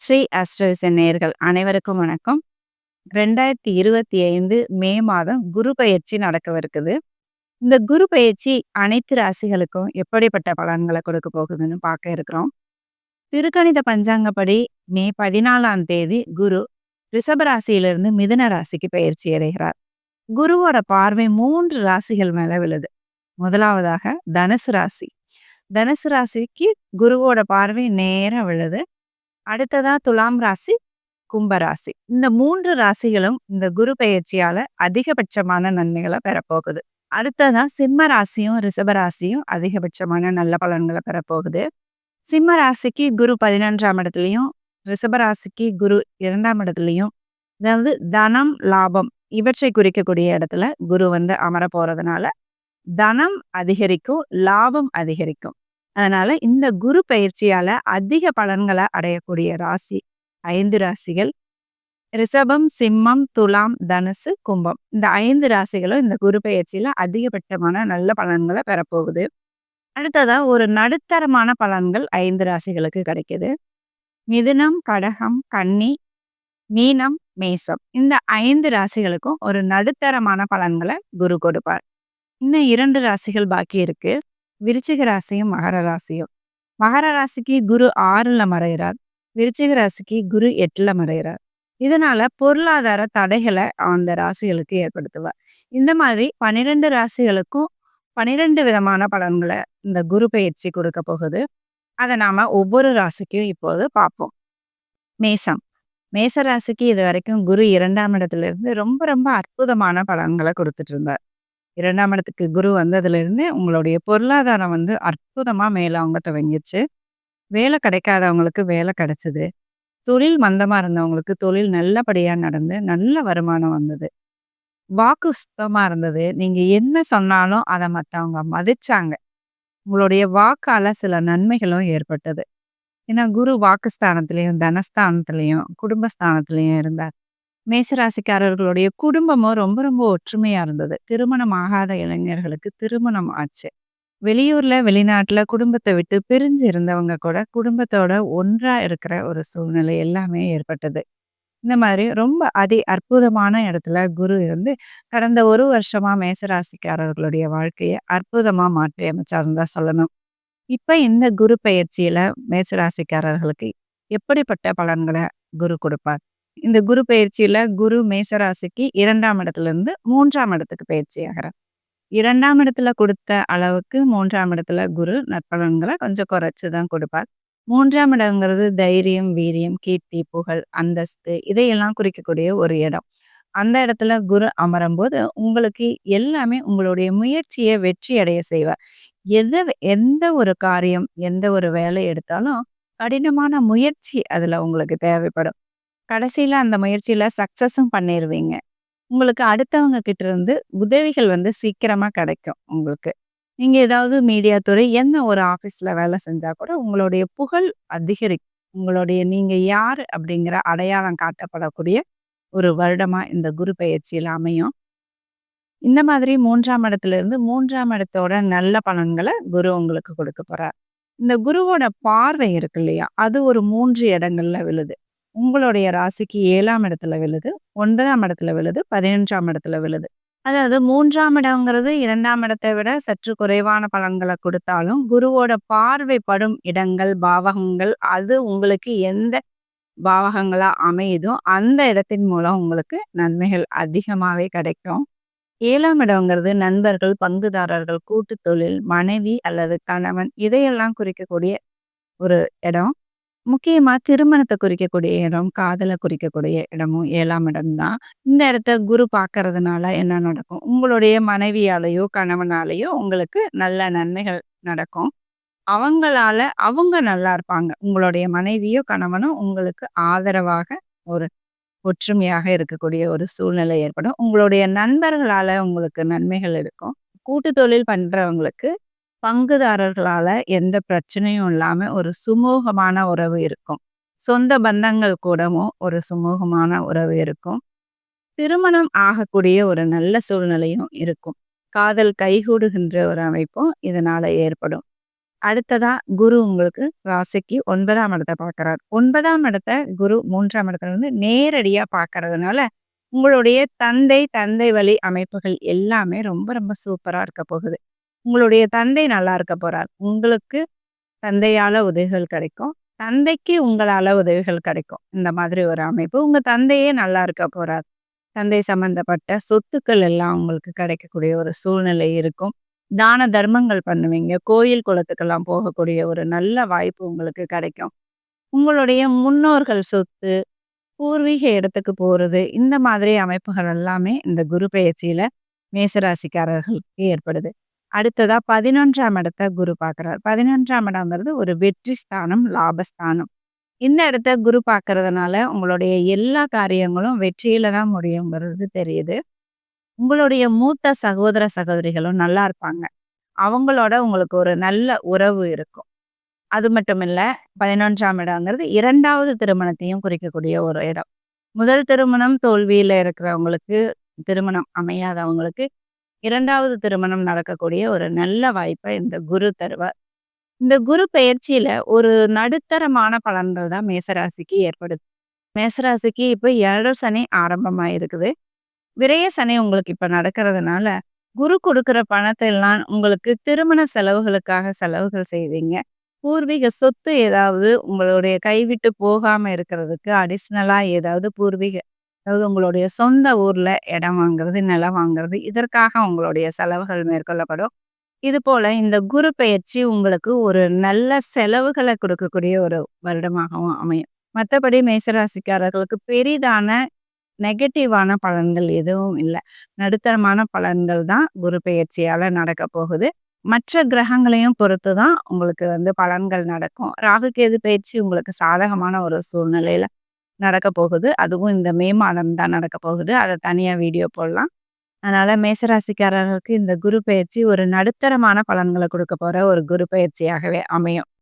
ஸ்ரீ அஸ்ட்ரோசன் நேர்கள் அனைவருக்கும் வணக்கம். 2025 மே மாதம் குரு பயிற்சி நடக்கவிருக்குது. இந்த குரு பயிற்சி அனைத்து ராசிகளுக்கும் எப்படிப்பட்ட பலன்களை கொடுக்க போகுதுன்னு பார்க்க இருக்கிறோம். திருக்கணித பஞ்சாங்கப்படி மே 14ஆம் தேதி குரு ரிஷப ராசியிலிருந்து மிதுன ராசிக்கு பயிற்சி அடைகிறார். குருவோட பார்வை மூன்று ராசிகள் மேல விழுது. முதலாவதாக தனுசு ராசி. தனுசு ராசிக்கு குருவோட பார்வை நேரம் விழுது. அடுத்ததா துலாம் ராசி, கும்பராசி இந்த மூன்று ராசிகளும் இந்த குரு பயிற்சியால அதிகபட்சமான நன்மைகளை பெறப்போகுது. அடுத்ததா சிம்ம ராசியும், ரிஷபராசியும் அதிகபட்சமான நல்ல பலன்களை பெறப்போகுது. சிம்ம ராசிக்கு குரு பதினொன்றாம் இடத்துலையும் ரிஷபராசிக்கு குரு இரண்டாம் இடத்துலையும் அதாவது தனம், லாபம் இவற்றை குறிக்கக்கூடிய இடத்துல குரு வந்து அமர போறதுனால, தனம் அதிகரிக்கும், லாபம் அதிகரிக்கும். அதனால இந்த குரு பயிற்சியால அதிக பலன்களை அடையக்கூடிய ராசி ஐந்து ராசிகள். ரிஷபம், சிம்மம், துலாம், தனுசு, கும்பம். இந்த ஐந்து ராசிகளும் இந்த குரு பயிற்சியில அதிகபட்சமான நல்ல பலன்களை பெறப்போகுது. அடுத்ததா ஒரு நடுத்தரமான பலன்கள் ஐந்து ராசிகளுக்கு கிடைக்குது. மிதுனம், கடகம், கன்னி, மீனம், மேசம். இந்த ஐந்து ராசிகளுக்கும் ஒரு நடுத்தரமான பலன்களை குரு கொடுப்பார். இன்னும் இரண்டு ராசிகள் பாக்கி இருக்கு. விருச்சிக ராசியும், மகர ராசியும். மகர ராசிக்கு குரு ஆறில் மறையிறார். விருச்சிக ராசிக்கு குரு 8ல மறையிறார். இதனால பொருளாதார தடைகளை அந்த ராசிகளுக்கு ஏற்படுத்துவார். இந்த மாதிரி 12 ராசிகளுக்கும் 12 விதமான பலன்களை இந்த குரு பயிற்சி கொடுக்க போகுது. அதை நாம ஒவ்வொரு ராசிக்கும் இப்போது பார்ப்போம். மேசம். மேச ராசிக்கு இது வரைக்கும் குரு இரண்டாம் இடத்துல இருந்து ரொம்ப ரொம்ப அற்புதமான பலன்களை கொடுத்துட்டு இருந்தார். இரண்டாம் இடத்துக்கு குரு வந்ததுலேருந்து உங்களுடைய பொருளாதாரம் வந்து அற்புதமாக மேலோங்க துவங்கிச்சு வேலை கிடைக்காதவங்களுக்கு வேலை கிடைச்சிது தொழில் மந்தமாக இருந்தவங்களுக்கு தொழில் நல்லபடியாக நடந்து நல்ல வருமானம் வந்தது. வாக்கு சுத்தமாக இருந்தது. நீங்கள் என்ன சொன்னாலும் அதை மற்றவங்க மதிச்சாங்க. உங்களுடைய வாக்கால் சில நன்மைகளும் ஏற்பட்டது. ஏன்னா குரு வாக்குஸ்தானத்திலயும், தனஸ்தானத்துலேயும் குடும்பஸ்தானத்துலேயும் இருந்தார். மேசராசிக்காரர்களுடைய குடும்பமும் ரொம்ப ரொம்ப ஒற்றுமையா இருந்தது. திருமணம் ஆகாத இளைஞர்களுக்கு திருமணம் ஆச்சு. வெளியூர்ல, வெளிநாட்டுல குடும்பத்த விட்டு பிரிஞ்சு இருந்தவங்க கூட குடும்பத்தோட ஒன்றா இருக்கிற ஒரு சூழ்நிலை எல்லாமே ஏற்பட்டது. இந்த மாதிரி ரொம்ப அதி அற்புதமான இடத்துல குரு இருந்து கடந்த ஒரு வருஷமா மேசராசிக்காரர்களுடைய வாழ்க்கைய அற்புதமா மாற்றி அமைச்சாருன்னு தான் சொல்லணும். இப்ப இந்த குரு பெயர்ச்சியில மேசராசிக்காரர்களுக்கு எப்படிப்பட்ட பலன்கள குரு கொடுப்பார்? இந்த குரு பயிற்சியில குரு மேசராசிக்கு இரண்டாம் இடத்துல இருந்து மூன்றாம் இடத்துக்கு பயிற்சியாகிறார் இரண்டாம் இடத்துல கொடுத்த அளவுக்கு மூன்றாம் இடத்துல குரு நற்பலன்களை கொஞ்சம் குறைச்சு தான் கொடுப்பார். மூன்றாம் இடங்கிறது தைரியம், வீரியம், கீர்த்தி, புகழ், அந்தஸ்து இதையெல்லாம் குறிக்கக்கூடிய ஒரு இடம். அந்த இடத்துல குரு அமரும்போது உங்களுக்கு எல்லாமே உங்களுடைய முயற்சியை வெற்றி அடைய செய்வார். எது எந்த ஒரு காரியம், எந்த ஒரு வேலை எடுத்தாலும் கடினமான முயற்சி அதுல உங்களுக்கு தேவைப்படும். கடைசியில் அந்த முயற்சியில் சக்ஸஸும் பண்ணிடுவீங்க உங்களுக்கு அடுத்தவங்க கிட்ட இருந்து உதவிகள் வந்து சீக்கிரமாக கிடைக்கும் உங்களுக்கு. நீங்கள் ஏதாவது மீடியா துறை என்ன ஒரு ஆஃபீஸில் வேலை செஞ்சால் கூட உங்களுடைய புகழ் அதிகரிக்கும். உங்களுடைய நீங்கள் யார் அப்படிங்கிற அடையாளம் காட்டப்படக்கூடிய ஒரு வருடமாக இந்த குரு பயிற்சியில் அமையும். இந்த மாதிரி மூன்றாம் இடத்துல இருந்து மூன்றாம் இடத்தோட நல்ல பலன்களை குரு உங்களுக்கு கொடுக்க போகிறார் இந்த குருவோட பார்வை இருக்கு இல்லையா? அது ஒரு மூன்று இடங்கள்ல விழுது. உங்களுடைய ராசிக்கு ஏழாம் இடத்துல விழுது, ஒன்பதாம் இடத்துல விழுது, 11ஆம் இடத்துல விழுது. அதாவது மூன்றாம் இடங்கிறது இரண்டாம் இடத்தை விட சற்று குறைவான பலன்களை கொடுத்தாலும், குருவோட பார்வைப்படும் இடங்கள், பாவகங்கள் அது உங்களுக்கு எந்த பாவகங்களா அமையுதோ அந்த இடத்தின் மூலம் உங்களுக்கு நன்மைகள் அதிகமாகவே கிடைக்கும். ஏழாம் இடங்கிறது நண்பர்கள், பங்குதாரர்கள், கூட்டு தொழில், மனைவி அல்லது கணவன் இதையெல்லாம் குறிக்கக்கூடிய ஒரு இடம். முக்கியமா திருமணத்தை குறிக்கக்கூடிய இடம், காதல குறிக்கக்கூடிய இடமும் ஏழாம் இடம் தான். இந்த இடத்த குரு பார்க்கறதுனால என்ன நடக்கும்? உங்களுடைய மனைவியாலயோ, கணவனாலயோ உங்களுக்கு நல்ல நன்மைகள் நடக்கும். அவங்களால அவங்க நல்லா இருப்பாங்க. உங்களுடைய மனைவியோ, கணவனோ உங்களுக்கு ஆதரவாக ஒரு ஒற்றுமையாக இருக்கக்கூடிய ஒரு சூழ்நிலை ஏற்படும். உங்களுடைய நண்பர்களால உங்களுக்கு நன்மைகள் இருக்கும். கூட்டு தொழில் பண்றவங்களுக்கு பங்குதாரர்களால எந்த பிரச்சனையும் இல்லாம ஒரு சுமூகமான உறவு இருக்கும். சொந்த பந்தங்கள் கூடவும் ஒரு சுமூகமான உறவு இருக்கும். திருமணம் ஆகக்கூடிய ஒரு நல்ல சூழ்நிலையும் இருக்கும். காதல் கைகூடுகின்ற ஒரு அமைப்பும் இதனால ஏற்படும். அடுத்ததா குரு உங்களுக்கு ராசிக்கு ஒன்பதாம் இடத்தை பார்க்குறார். ஒன்பதாம் இடத்த குரு மூன்றாம் இடத்துல வந்து நேரடியா பார்க்கறதுனால, உங்களுடைய தந்தை, தந்தை வழி அமைப்புகள் எல்லாமே ரொம்ப ரொம்ப சூப்பரா இருக்க போகுது. உங்களுடைய தந்தை நல்லா இருக்க போறார். உங்களுக்கு தந்தையால உதவிகள் கிடைக்கும். தந்தைக்கு உங்களால உதவிகள் கிடைக்கும். இந்த மாதிரி ஒரு அமைப்பு. உங்க தந்தையே நல்லா இருக்க போறார். தந்தை சம்பந்தப்பட்ட சொத்துக்கள் எல்லாம் உங்களுக்கு கிடைக்கக்கூடிய ஒரு சூழ்நிலை இருக்கும். தான தர்மங்கள் பண்ணுவீங்க. கோயில் குளத்துக்கெல்லாம் போகக்கூடிய ஒரு நல்ல வாய்ப்பு உங்களுக்கு கிடைக்கும். உங்களுடைய முன்னோர்கள் சொத்து, பூர்வீக இடத்துக்கு போறது, இந்த மாதிரி அமைப்புகள் எல்லாமே இந்த குரு பெயர்ச்சியில மேசராசிக்காரர்களுக்கு ஏற்படுது. அடுத்ததா 11ஆம் இடத்த குரு பார்க்குறார். பதினொன்றாம் இடங்கிறது ஒரு வெற்றி ஸ்தானம், லாபஸ்தானம். இந்த இடத்த குரு பார்க்கறதுனால, உங்களுடைய எல்லா காரியங்களும் வெற்றியில தான் முடியுங்கிறது தெரியுது. உங்களுடைய மூத்த சகோதர, சகோதரிகளும் நல்லா இருப்பாங்க. அவங்களோட உங்களுக்கு ஒரு நல்ல உறவு இருக்கும். அது மட்டும் இல்லை பதினொன்றாம் இடங்கிறது இரண்டாவது திருமணத்தையும் குறிக்கக்கூடிய ஒரு இடம். முதல் திருமணம் தோல்வியில் இருக்கிறவங்களுக்கு, திருமணம் அமையாதவங்களுக்கு இரண்டாவது திருமணம் நடக்கக்கூடிய ஒரு நல்ல வாய்ப்பை இந்த குரு தருவார். இந்த குரு பயிற்சியில ஒரு நடுத்தரமான பலன்கள் தான் மேசராசிக்கு ஏற்படுது. மேசராசிக்கு இப்போ ஏழு சனி ஆரம்பமாயிருக்குது. விரைய சனி உங்களுக்கு இப்போ நடக்கிறதுனால, குரு கொடுக்குற பணத்தை எல்லாம் உங்களுக்கு திருமண செலவுகளுக்காக செலவுகள் செய்வீங்க. பூர்வீக சொத்து ஏதாவது உங்களுடைய கைவிட்டு போகாம இருக்கிறதுக்கு அடிஷ்னலா ஏதாவது பூர்வீக அதாவது உங்களுடைய சொந்த ஊர்ல இடம் வாங்குறது, நிலம் வாங்குறது, இதற்காக உங்களுடைய செலவுகள் மேற்கொள்ளப்படும். இதுபோல இந்த குரு பெயர்ச்சி உங்களுக்கு ஒரு நல்ல செலவுகள குடுக்கக்கூடிய ஒரு வருடமாகவும் அமையும். மத்தபடி மேசராசிக்காரர்களுக்கு பெரிதான நெகட்டிவான பலன்கள் எதுவும் இல்ல. நடுத்தரமான பலன்கள் தான் குரு பெயர்ச்சியால நடக்கப் போகுது. மற்ற கிரகங்களையும் பொறுத்து தான் உங்களுக்கு வந்து பலன்கள் நடக்கும். ராகு, கேது பெயர்ச்சி உங்களுக்கு சாதகமான ஒரு சூழ்நிலையில நடக்கப் போகுது. அதுவும் இந்த மே மாதம் தான் நடக்க போகுது. அதை தனியாக வீடியோ போடலாம். அதனால மேசராசிக்காரர்களுக்கு இந்த குரு பயிற்சி ஒரு நடுத்தரமான பலன்களை கொடுக்க போற ஒரு குரு பயிற்சியாகவே அமையும்.